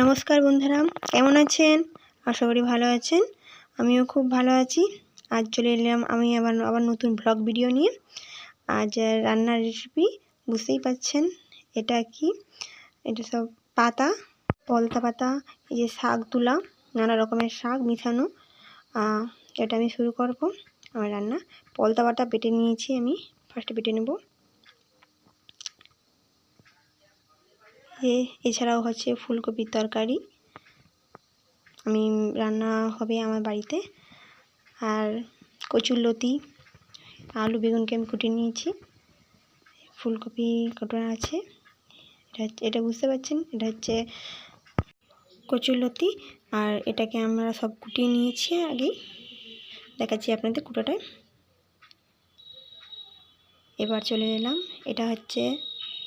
নমস্কার বন্ধুরা, কেমন আছেন? আশা করি ভালো আছেন। আমিও খুব ভালো আছি। আজ চলে এলাম আমি আবার আবার নতুন ব্লগ ভিডিও নিয়ে। আজ রান্নার রেসিপি বুঝতেই পাচ্ছেন, এটা কি? এটা সব পাতা, পলতা পাতা, এই যে শাক তুলা, নানা রকমের শাক মিশানো। এটা আমি শুরু করব আমার রান্না। পলতা পাতা বেটে নিয়েছি আমি। ফার্স্টে বেটে নেব। এছাড়াও হচ্ছে ফুলকপির তরকারি। আমি, রান্না হবে আমার বাড়িতে। আর কচুর লতি, আলু, বেগুনকে আমি কুটে নিয়েছি। ফুলকপি কটানো আছে? এটা এটা বুঝতে পারছেন? এটা হচ্ছে কচুর লতি, আর এটাকে আমরা সব কুটিয়ে নিয়েছি আগেই দেখাচ্ছি আপনাদের কুটোটায় এবার চলে এলাম। এটা হচ্ছে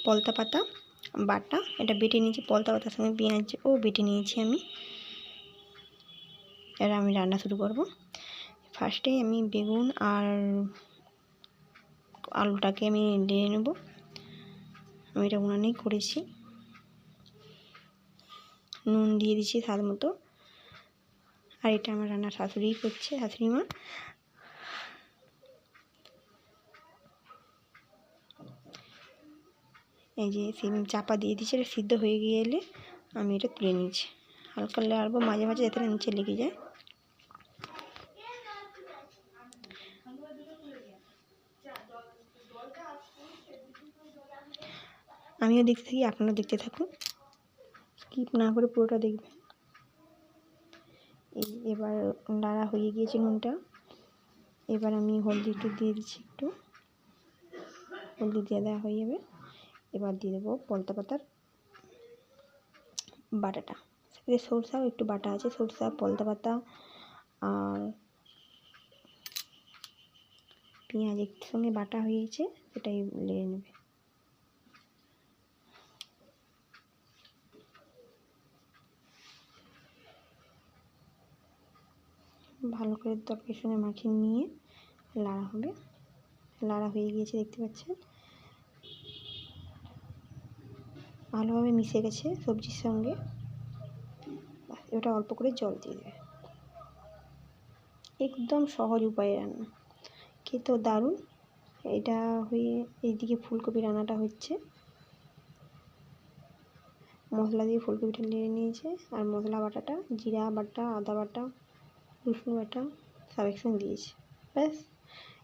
পলতা পাতা। বাটা, এটা বেটে নিয়েছি পলতা পাতার সঙ্গে পেঁয়াজ ও বেটে নিয়েছি আমি। এবার আমি রান্না শুরু করব। ফার্স্টে আমি বেগুন আর আলুটাকে আমি লেড়ে নেব। আমি এটা উনানেই করেছি। নুন দিয়ে দিচ্ছি স্বাদ মতো। আর এটা আমার রান্না শাশুড়িই করছে শাশুড়ি মা এই যে সিম চাপা দিয়ে দিচ্ছি এটা সিদ্ধ হয়ে গেলে আমি এটা তুলে নিচ্ছি হালকা লাড়বো, মাঝে মাঝে যাতে নিচে লেগে যায়। আমিও দেখতে থাকি আপনারা দেখতে থাকুন। স্কিপ না করে পুরোটা দেখবেন। এই এবার লাড়া হয়ে গিয়েছে নুনটা। এবার আমি হলদি একটু দিয়ে দিচ্ছি একটু। হলদি দিয়ে দেওয়া হয়ে যাবে। এবার দিয়ে দেবো পলতা পাতার বাটাটা। সেক্ষেত্রে সরষাও একটু বাটা আছে, সরষা, পলতা পাতা আর পেঁয়াজ একটু সঙ্গে বাটা হয়েছে, সেটাই লেগে নেবে। ভালো করে তরকারির সঙ্গে মাখিয়ে নিয়ে, লাড়া হবে। লাড়া হয়ে গিয়েছে, দেখতে পাচ্ছেন? ভালোভাবে মিশে গেছে সবজির সঙ্গে। এটা অল্প করে জল দিয়ে দেবে। একদম সহজ উপায়ে রান্না। খেতেও দারুণ। এটা হয়ে এইদিকে ফুলকপি রান্নাটা হচ্ছে। মশলা দিয়ে ফুলকপিটা নেড়ে নিয়েছে। আর মশলা বাটাটা, জিরা বাটা, আদা বাটা, রসুন বাটা সব একসঙ্গে দিয়েছে। ব্যাস,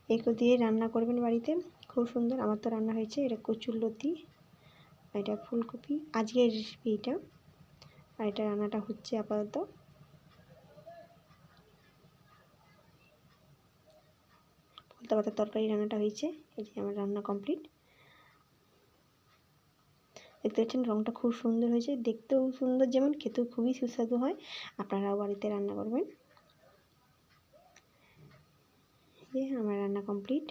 এগুলো দিয়ে রান্না করবেন বাড়িতে। খুব সুন্দর। আমার তো রান্না হয়েছে। এটা কচুর লতি। এটা ফুলকপি। আজকের রেসিপি এটা। আর এটা রান্নাটা হচ্ছে আপাতত। ফুলতা পাতার তরকারি রান্নাটা হয়েছে। এই যে আমার রান্না কমপ্লিট দেখতে পাচ্ছেন রঙটা খুব সুন্দর হয়েছে। দেখতেও সুন্দর যেমন, খেতেও খুবই সুস্বাদু হয়। আপনারাও বাড়িতে রান্না করবেন। আমার রান্না কমপ্লিট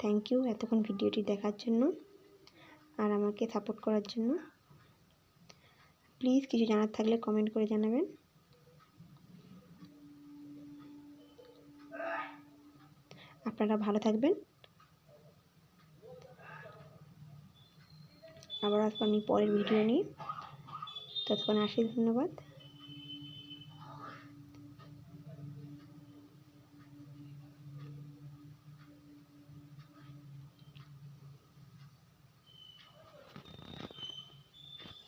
থ্যাংক ইউ এতক্ষণ ভিডিওটি দেখার জন্য। আর আমাকে সাপোর্ট করার জন্য। প্লিজ কিছু জানার থাকলে কমেন্ট করে জানাবেন। আপনারা ভালো থাকবেন। আবার আসব আমি পরের ভিডিও নিয়ে। ততক্ষণ আসি, ধন্যবাদ।